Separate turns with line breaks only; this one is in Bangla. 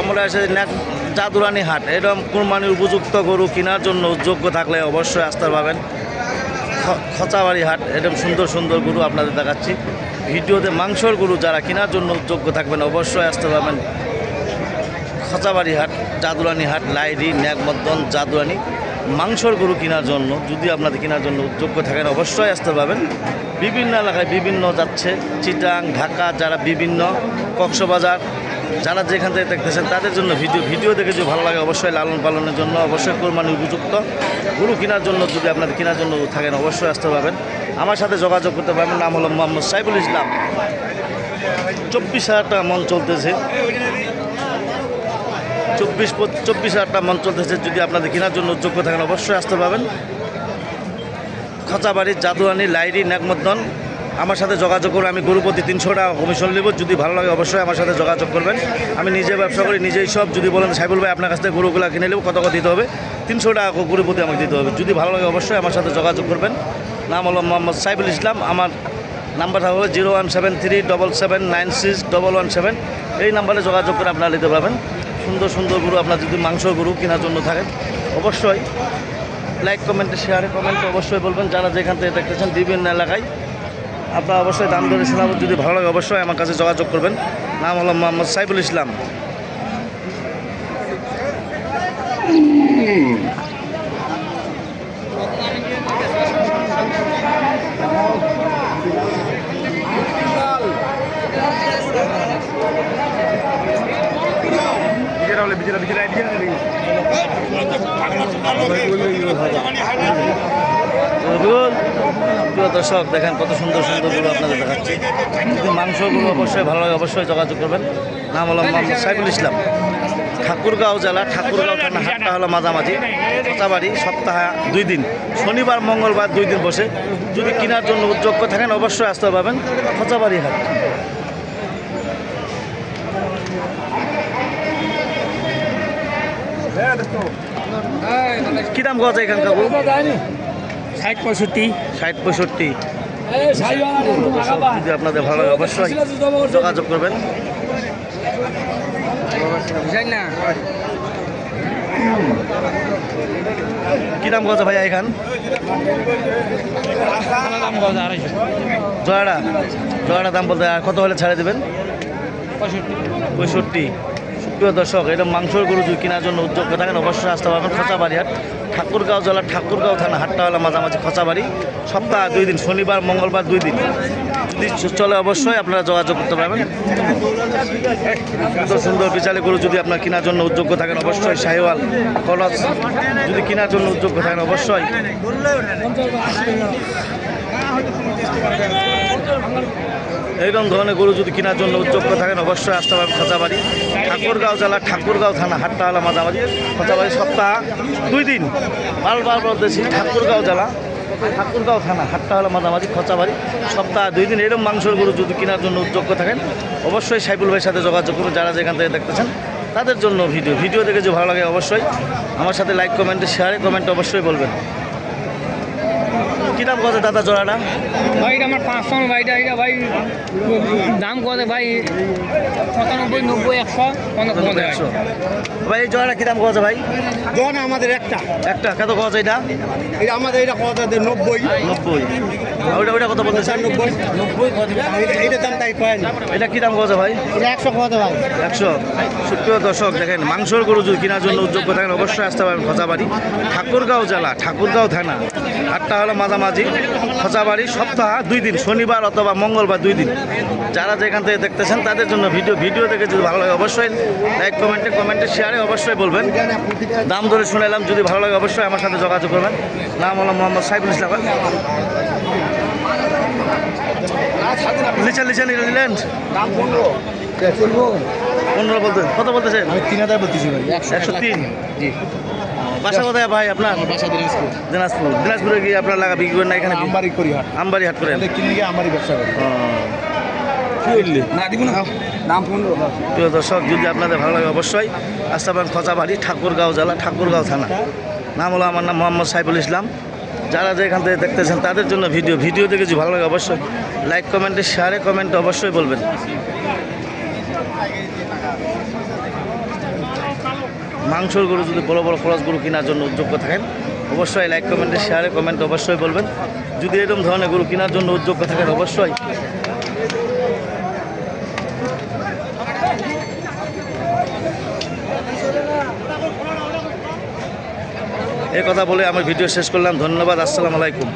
আমরা এসে জাদুরানি হাট, এরকম কুরবানির উপযুক্ত গরু কেনার জন্য যোগ্য থাকলে অবশ্যই আসতে পাবেন। খচাবাড়ি হাট, এরকম সুন্দর সুন্দর গরু আপনাদের দেখাচ্ছি। ভিডিওতে মাংসর গরু যারা কেনার জন্য যোগ্য থাকবেন, অবশ্যই আসতে পারবেন খচাবাড়ি হাট, জাদুরানি হাট, লাইরি, ন্যাকমদ্দন, জাদুরানি, মাংসর গরু কেনার জন্য, যদি আপনাদের কেনার জন্য যোগ্য থাকেন, অবশ্যই আসতে পারবেন বিভিন্ন এলাকায় বিভিন্ন যাচ্ছে, চিটাং, ঢাকা, যারা বিভিন্ন কক্সবাজার যারা যেখান থেকে দেখতেছেন, তাদের জন্য ভিডিও ভিডিও দেখে যদি ভালো লাগে অবশ্যই লালন পালনের জন্য অবশ্যই কোরবানি উপযুক্ত। গরু কেনার জন্য যদি আপনাদের কেনার জন্য থাকেন, অবশ্যই আসতে পারবেন। আমার সাথে যোগাযোগ করতে পারবেন, নাম হলো মোহাম্মদ সাইফুল ইসলাম। চব্বিশ হাজার টাকা মন চলতেছে। চব্বিশ চব্বিশ হাজার টাকা মন চলতেছে। যদি আপনাদের কেনার জন্য যোগ্য থাকেন, অবশ্যই আসতে পারবেন। খচাবাড়ি, জাদুয়ানি, লাইরি নাকমদ্দন আমার সাথে যোগাযোগ করুন, আমি গরু প্রতি তিনশো টাকা কমিশন নেব। যদি ভালো লাগে অবশ্যই আমার সাথে যোগাযোগ করবেন। আমি নিজে ব্যবসা করি, নিজেই সব। যদি বলেন, সাইবুল ভাই, আপনার কাছ থেকে গরুগুলো কিনে নেব, কত দিতে হবে? তিনশো টাকা করে গরু প্রতি আমাকে দিতে হবে। যদি ভালো লাগে অবশ্যই আমার সাথে যোগাযোগ করবেন। নাম হলো মোহাম্মদ সাইবুল ইসলাম। আমার নাম্বারটা হলো zero one seven three double seven nine six double one seven. এই নাম্বারে যোগাযোগ করে আপনারা নিতে পারবেন। সুন্দর সুন্দর গরু, আপনার যদি মাংস গরু কেনার জন্য থাকেন অবশ্যই লাইক কমেন্টে শেয়ারে কমেন্টে অবশ্যই বলবেন। যারা যেখান থেকে দেখতেছেন, বিভিন্ন এলাকায় আপনারা অবশ্যই দাম দরে শোনাব যদি ভালো লাগে অবশ্যই আমার কাছে যোগাযোগ করবেন নাম হলো মোহাম্মদ সাইফুল ইসলাম দর্শক, দেখেন কত সুন্দর সুন্দর গরু আপনাদের দেখাচ্ছি। যদি মাংসগুলো অবশ্যই ভালো লাগে, অবশ্যই যোগাযোগ করবেন। নাম হলো মোহাম্মদ সাইফুল ইসলাম। ঠাকুরগাঁও জেলা, ঠাকুরগাঁও থানা, হাটটা হলো মাঝামাঝি। খোঁচাবাড়ি সপ্তাহে দুই দিন। শনিবার, মঙ্গলবার দুই দিন বসে। যদি কেনার জন্য যোগ্য থাকেন, অবশ্যই আসতে পারবেন খোঁচাবাড়ি হাট। কি দাম গজ এখান কাকু
ষাট পঁয়ষট্টি।
ষাট পঁয়ষট্টি। যদি আপনাদের ভালো লাগে অবশ্যই যোগাযোগ করবেন। কি দাম কত ভাইয়া এখান? জয়াটা জয়াটা দাম বলতে আর কত হলে ছাড়ে দেবেন?
পঁয়ষট্টি।
পঁয়ষট্টি। সুপ্রিয় দর্শক এরকম মাংসর গরু যদি কেনার জন্য উদ্যোগ করে থাকেন অবশ্যই আসতে পারবেন খোঁচাবাড়ি হাট। ঠাকুরগাঁও জেলার ঠাকুরগাঁও থানা হাটটা হলো মাঝামাঝি খোঁচাবাড়ি সপ্তাহ দুই দিন শনিবার মঙ্গলবার দুই দিন। চলে অবশ্যই আপনারা যোগাযোগ করতে পারবেন। সুন্দর সুন্দর বিচালে গরু যদি আপনার কেনার জন্য উদ্যোগ থাকেন অবশ্যই শাহিওয়াল কলস যদি কেনার জন্য উদ্যোগ থাকেন অবশ্যই। এইরকম ধরনের গরু যদি কেনার জন্য উদ্যোগ থাকেন, অবশ্যই আসতে পারবেন খোঁচাবাড়ি ঠাকুরগাঁও জেলা, ঠাকুরগাঁও থানা হাটটা হলো মাঝামাঝি। খোঁচাবাড়ি সপ্তাহ দুই দিন। বারবার বলতেছি ঠাকুরগাঁও জেলা, ঠাকুরগাঁও থানা হাটটা হলো মাঝামাঝি খোঁচাবাড়ি সপ্তাহ দুই দিন। এরকম মাংসের গরু যদি কেনার জন্য উদ্যোগ থাকেন, অবশ্যই সাইফুল ভাইয়ের সাথে যোগাযোগ করুন। যারা যেখান থেকে দেখতেছেন, তাদের জন্য ভিডিও। ভিডিও দেখে যদি ভালো লাগে, অবশ্যই আমার সাথে লাইক কমেন্টে শেয়ারে কমেন্ট অবশ্যই বলবেন। কী দাম কত দাদা জোড়াটা?
ভাই এটা আমার পাঁচশো ভাইটা এটা ভাই দাম কত ভাই? পঁচানব্বই নব্বই একশো
একশো। ভাই এই জোড়াটা কী দাম কত ভাই?
জন আমাদের একটা।
একটা। কত কত এটা?
এটা আমাদের এটা কত নব্বই।
নব্বই। ওইটা ওইটা কত বলতেছেন
নব্বই। নব্বই এটা দাম তাই কয় না
এটা কী দাম কত ভাই?
এটা একশো কত ভাই?
একশো। সুপ্রিয় দর্শক দেখেন মাংসর গরু যদি কেনার জন্য উদ্যোগ থাকেন অবশ্যই আসতে পারেন খোঁচাবাড়ি ঠাকুরগাঁও জেলা ঠাকুরগাঁও থানা। আটটা হলো মাঝামাঝি। খোঁচাবাড়ি সপ্তাহ দুই দিন শনিবার অথবা মঙ্গলবার দুই দিন। যারা যেখান থেকে দেখতেছেন তাদের জন্য ভিডিও ভিডিও দেখে যদি ভালো লাগে অবশ্যই লাইক কমেন্টে কমেন্টে শেয়ারে অবশ্যই বলবেন। দাম ধরে শুনেলাম যদি ভালো লাগে অবশ্যই আমার সাথে যোগাযোগ করবেন। নাম হলো মোহাম্মদ সাইফুল ইসলাম। লিচা লিচা নিলেন
চলবো
পনেরো বলতে কত বলতেছেন?
তিন হাজার বলতেছি
একশো তিন।
জি।
বাসা কোথায় ভাই আপনার?
বাসা দিনাজপুর।
দিনাজপুর। দিনাজপুরে গিয়ে আপনার লাগা বিক্রি করেন না এখানে?
আমবাড়ি করি হাট।
আমবাড়ি হাট করেন?
গিয়ে আমারই ব্যবসা করি। পনেরো
প্রিয় দর্শক যদি আপনাদের ভালো লাগে অবশ্যই আসতে পারেন খোঁচাবাড়ি ঠাকুরগাঁও জেলা ঠাকুরগাঁও থানা। নাম হলো আমার নাম মোহাম্মদ সাইফুল ইসলাম। যারা যেখান থেকে দেখতেছেন তাদের জন্য ভিডিও। ভিডিও দেখে যদি ভালো লাগে অবশ্যই লাইক কমেন্টে শেয়ারে কমেন্টে অবশ্যই বলবেন। মাংসর গরু যদি বড় বড় খরচ গরু কেনার জন্য উদ্যোগ্য থাকেন, অবশ্যই লাইক কমেন্টে শেয়ারে কমেন্ট অবশ্যই বলবেন। যদি এরকম ধরনের গরু কেনার জন্য উদ্যোগ্য থাকেন, অবশ্যই। এই কথা বলে আমার ভিডিও শেষ করলাম। ধন্যবাদ, আসসালামু আলাইকুম।